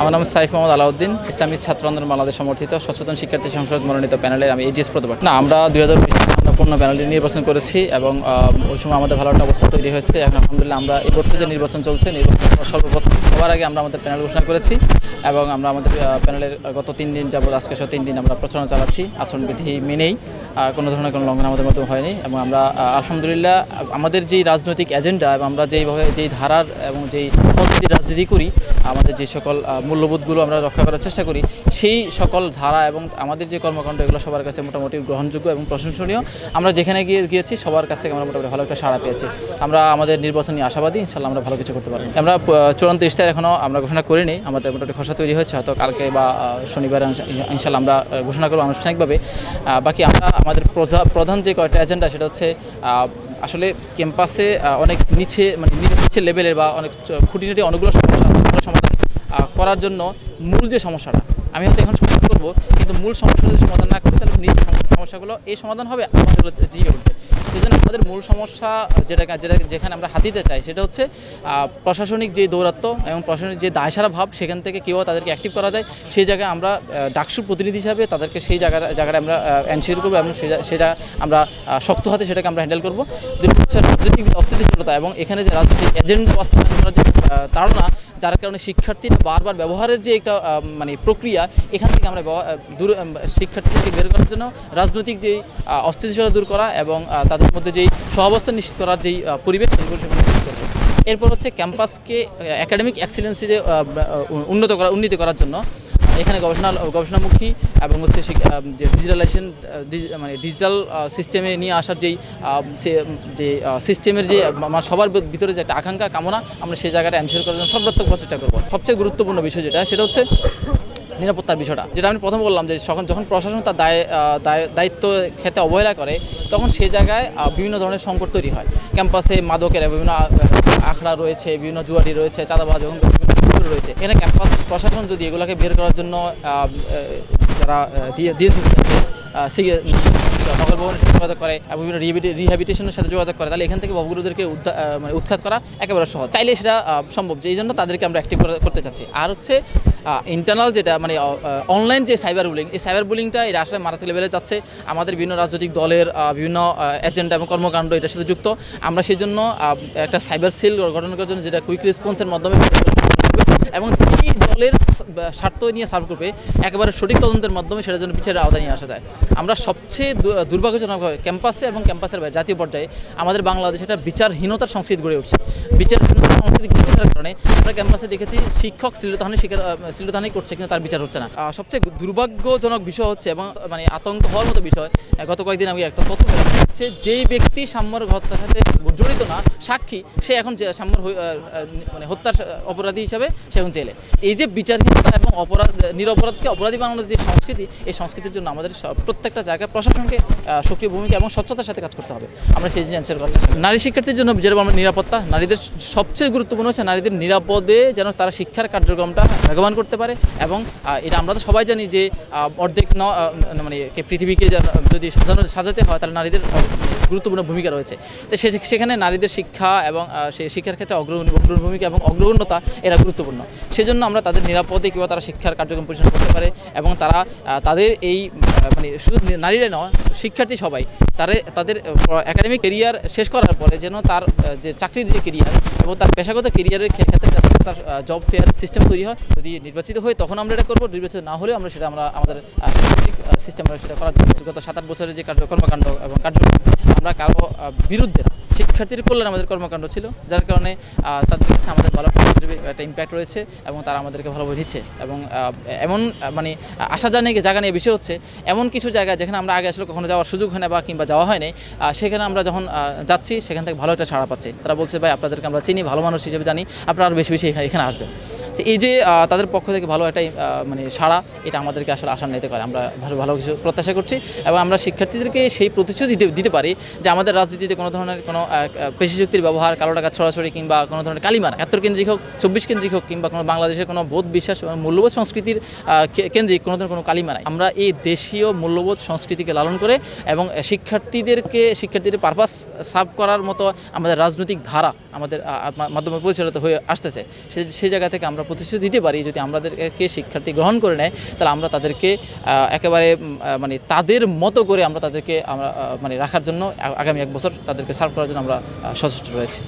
আমার নাম সাইফ মোহাম্মদ আলাউদ্দিন ইসলামিক ছাত্র আন্দোলন বাংলাদেশ সমর্থিত সচেতন শিক্ষার্থী সংসদ মনোনীত প্যানেলের আমি এজিএস প্রতিপাঠ না, আমরা দুই হাজার আমরা পূর্ণ প্যানেলটি নির্বাচন করেছি এবং ওই সময় আমাদের ভালো একটা অবস্থা তৈরি হয়েছে। এখন আলহামদুলিল্লাহ আমরা এই বছর যে নির্বাচন চলছে, নির্বাচন সর্বপ্রথম সবার আগে আমরা আমাদের প্যানেল ঘোষণা করেছি এবং আমরা আমাদের প্যানেলের গত তিন দিন যাবত আজকে সহ তিন দিন আমরা প্রচারণা চালাচ্ছি। আচরণবিধি মেনেই কোনো ধরনের কোনো লঙ্ঘন আমাদের মধ্যে হয়নি এবং আমরা আলহামদুলিল্লাহ, আমাদের যেই রাজনৈতিক এজেন্ডা এবং আমরা যেইভাবে যেই ধারার এবং যেই পদ্ধতির রাজনীতি করি, আমাদের যে সকল মূল্যবোধগুলো আমরা রক্ষা করার চেষ্টা করি, সেই সকল ধারা এবং আমাদের যে কর্মকাণ্ড, এগুলো সবার কাছে মোটামুটি গ্রহণযোগ্য এবং প্রশংসনীয়। আমরা যেখানে গিয়ে, গিয়েছি, সবার কাছ থেকে আমরা মোটামুটি ভালো একটা সাড়া পেয়েছি। আমরা আমাদের নির্বাচন আশাবাদী ইনশাল্লাহ আমরা ভালো কিছু করতে পারব। আমরা চূড়ান্ত ইশতেহার এখনও আমরা ঘোষণা করিনি, আমাদের মোটামুটি খসড়া তৈরি হয়েছে, হয়তো কালকে বা শনিবার ইনশাল্লাহ আমরা ঘোষণা করব আনুষ্ঠানিকভাবে। বাকি আমরা আমাদের প্রধা- প্রধান যে কয়েকটা এজেন্ডা সেটা হচ্ছে আসলে ক্যাম্পাসে অনেক নিচে মানে নিচে লেভেলের বা অনেক খুঁটিনাটি অনেকগুলো সমস্যা সমাধান করার জন্য মূল যে সমস্যাটা, আমি হয়তো এখন সমাধান করব, কিন্তু মূল সমস্যা যদি সমাধান না করি, তাহলে নিজের সমস্যাগুলো এই সমাধান হবে, আমাদের জিয়ে উঠবে সেই জন্য আমাদের মূল সমস্যা যেটা যেটা যেখানে আমরা হাতিতে চাই, সেটা হচ্ছে প্রশাসনিক যে দৌরাত্ম্য এবং প্রশাসনিক যে দায়সারা ভাব, সেখান থেকে কেউ তাদেরকে অ্যাক্টিভ করা যায়। সেই জায়গায় আমরা ডাকসুর প্রতিনিধি হিসাবে তাদেরকে সেই জায়গার জায়গায় আমরা এনশিওর করব এবং সেটা আমরা শক্ত হাতে সেটাকে আমরা হ্যান্ডেল করব। হচ্ছে রাজনৈতিক অস্থিতিশীলতা এবং এখানে যে রাজনৈতিক এজেন্ডা বাস্তবায়ন করার যে তাড়না, যার কারণে শিক্ষার্থীরা বারবার ব্যবহারের যে একটা মানে প্রক্রিয়া, এখান থেকে আমরা দূর শিক্ষার্থীদেরকে বের করার জন্য রাজনৈতিক যেই অস্থিতিশীলতা দূর করা এবং তাদের মধ্যে যেই সহাবস্থান নিশ্চিত করার যেই পরিবেশ এরপর হচ্ছে ক্যাম্পাসকে একাডেমিক এক্সিলেন্সিতে উন্নত করা, উন্নীত করার জন্য এখানে গবেষণা, গবেষণামুখী এবং হচ্ছে যে ডিজিটালাইজেশন মানে ডিজিটাল সিস্টেমে নিয়ে আসার যেই যে সিস্টেমের যে আমার সবার ভিতরে যে একটা আকাঙ্ক্ষা, কামনা, আমরা সেই জায়গাটা এনশিওর করার জন্য সর্বাত্মক প্রচেষ্টা করব। সবচেয়ে গুরুত্বপূর্ণ বিষয় যেটা, সেটা হচ্ছে নিরাপত্তার বিষয়টা। যেটা আমি প্রথম বললাম যে, যখন যখন প্রশাসন তার দায় দায়- দায়িত্ব খেতে অবহেলা করে, তখন সে জায়গায় বিভিন্ন ধরনের সংকট তৈরি হয়। ক্যাম্পাসে মাদকের বিভিন্ন আখড়া রয়েছে, বিভিন্ন জুয়ারি রয়েছে, চাঁদাবাজ এবং রয়েছে। এখানে ক্যাম্পাস প্রশাসন যদি এগুলোকে বের করার জন্য যারা ডিএনসি নগর সাথে যোগাযোগ করে এবং বিভিন্ন রিহ্যাবিটেশনের সাথে যোগাযোগ করে, তাহলে এখান থেকে ভবগুরুদেরকে মানে উৎখাত করা একেবারে সহজ। চাইলে সেটা সম্ভব। যে এই জন্য তাদেরকে আমরা অ্যাক্টিভ করতে চাচ্ছি। আর হচ্ছে ইন্টারনাল যেটা মানে অনলাইন যে সাইবার বুলিং এই সাইবার বুলিংটা এটা আসলে মারাত্মক লেভেলে যাচ্ছে। আমাদের বিভিন্ন রাজনৈতিক দলের বিভিন্ন এজেন্ডা এবং কর্মকাণ্ড এটার সাথে যুক্ত। আমরা সেই জন্য একটা সাইবার সেল গঠন করার জন্য যেটা কুইক রেসপন্সের মাধ্যমে এবং তিনি দলের স্বার্থ নিয়ে সার্ভ করবে, একেবারে সঠিক তদন্তের মাধ্যমে সেটার জন্য বিচারের আওতায় নিয়ে আসা যায়। আমরা সবচেয়ে দুর্ভাগ্যজনক দুর্ভাগ্যজনকভাবে ক্যাম্পাসে এবং ক্যাম্পাসের বাইরে, জাতীয় পর্যায়ে আমাদের বাংলাদেশে একটা বিচারহীনতার সংস্কৃতি গড়ে উঠছে। বিচারহীনতার সংস্কৃতি গড়ে ওঠার কারণে আমরা ক্যাম্পাসে দেখেছি শিক্ষক শ্লীলতাহানি আহ, শ্লীলতাহানি করছে কিন্তু তার বিচার হচ্ছে না। সবচেয়ে দুর্ভাগ্যজনক বিষয় হচ্ছে এবং মানে আতঙ্ক হওয়ার মতো বিষয় গত কয়েকদিন আমি একটা তথ্য হচ্ছে যেই ব্যক্তি সাম্যর হত্যার সাথে জড়িত না সাক্ষী সে এখন সাম্যর মানে হত্যার অপরাধী হিসাবে সে এখন জেলে। এই যে বিচারহীনতা এবং অপরাধ নিরপরাধকে অপরাধী বানানোর যে সংস্কৃতি এই সংস্কৃতির জন্য আমাদের প্রত্যেকটা জায়গায় প্রশাসনকে সক্রিয় ভূমিকা এবং স্বচ্ছতার সাথে কাজ করতে হবে। আমরা সেই জিনিস করার চেষ্টা নারী শিক্ষার্থীর জন্য যেরকম আমরা নিরাপত্তা নারীদের সবচেয়ে গুরুত্বপূর্ণ হচ্ছে নারীদের নিরাপদে যেন তারা শিক্ষার কার্যক্রমটা বেগবান করতে পারে এবং এটা আমরা তো সবাই জানি যে অর্ধেক ন মানে পৃথিবীকে যদি সাজানো, সাজাতে হয় তাহলে নারীদের গুরুত্বপূর্ণ ভূমিকা রয়েছে। তো সে- সেখানে নারীদের শিক্ষা এবং সেই শিক্ষার ক্ষেত্রে অগ্রগণ ভূমিকা এবং অগ্রগণ্যতা, এরা গুরুত্বপূর্ণ। সেজন্য আমরা তাদের নিরাপদে কীভাবে তারা শিক্ষার কার্যক্রম পরিচালনা করতে পারে এবং তারা তাদের এই মানে শুধু নারীরা নয়, শিক্ষার্থী সবাই, তারে, তাদের একাডেমিক কেরিয়ার শেষ করার পরে যেন তার যে চাকরির যে কেরিয়ার এবং তার পেশাগত কেরিয়ারের ক্ষেত্রে যাতে তার জব ফেয়ার সিস্টেম তৈরি হয়, যদি নির্বাচিত হয় তখন আমরা এটা করব। নির্বাচিত না হলেও আমরা সেটা আমরা আমাদের সিস্টেম সেটা করার জন্য গত সাত আট বছরের যে কার্যকর্মকাণ্ড এবং কার্যক্রম, আমরা কারও বিরুদ্ধে না। শিক্ষার্থীর কল্যাণ আমাদের কর্মকাণ্ড ছিল, যার কারণে তাদের কাছে আমাদের ভালো একটা ইম্প্যাক্ট রয়েছে এবং তারা আমাদেরকে ভালোভাবে দিচ্ছে এবং এমন মানে আশা জানিয়ে জায়গা নিয়ে বিষয় হচ্ছে, এমন কিছু জায়গা যেখানে আমরা আগে আসলে কখনো যাওয়ার সুযোগ হয় না বা কিংবা যাওয়া হয়নি সেখানে আমরা যখন যাচ্ছি, সেখান থেকে ভালো একটা সাড়া পাচ্ছি। তারা বলছে, ভাই, আপনাদেরকে আমরা চিনি, ভালো মানুষ হিসেবে জানি, আপনারা আরও বেশি বেশি এখানে আসবেন। তো এই যে তাদের পক্ষ থেকে ভালো একটা মানে সাড়া এটা আমাদেরকে আসলে আশা নিতে পারে। আমরা ভালো ভালো কিছু প্রত্যাশা করছি এবং আমরা শিক্ষার্থীদেরকে সেই প্রতিশ্রুতি দিতে দিতে পারি যে আমাদের রাজনীতিতে কোনো ধরনের কোনো আহ, পেশি শক্তির ব্যবহার কালো টাকা ছড়াছড়ি কিংবা কোনো ধরনের কালিমার একাত্তর কেন্দ্রিক হোক চব্বিশ কেন্দ্রিক হোক কিংবা কোনো বাংলাদেশের কোনো বোধ বিশ্বাস এবং মূল্যবোধ সংস্কৃতির কেন্দ্রিক কোনো ধরনের কোনো কালিমা নাই। আমরা এই দেশীয় মূল্যবোধ সংস্কৃতিকে লালন করে এবং শিক্ষার্থীদেরকে শিক্ষার্থীদের পারপাস সার্ভ করার মতো আমাদের রাজনৈতিক ধারা আমাদের মাধ্যমে পরিচালিত হয়ে আসতেছে। সে সেই জায়গা থেকে আমরা প্রতিশ্রুতি দিতে পারি, যদি আমাদেরকে শিক্ষার্থী গ্রহণ করে নেয়, তাহলে আমরা তাদেরকে একেবারে মানে তাদের মতো করে আমরা তাদেরকে আমরা মানে রাখার জন্য আগামী এক বছর তাদেরকে সার্ভ করার জন্য আমরা সচেষ্ট রয়েছি।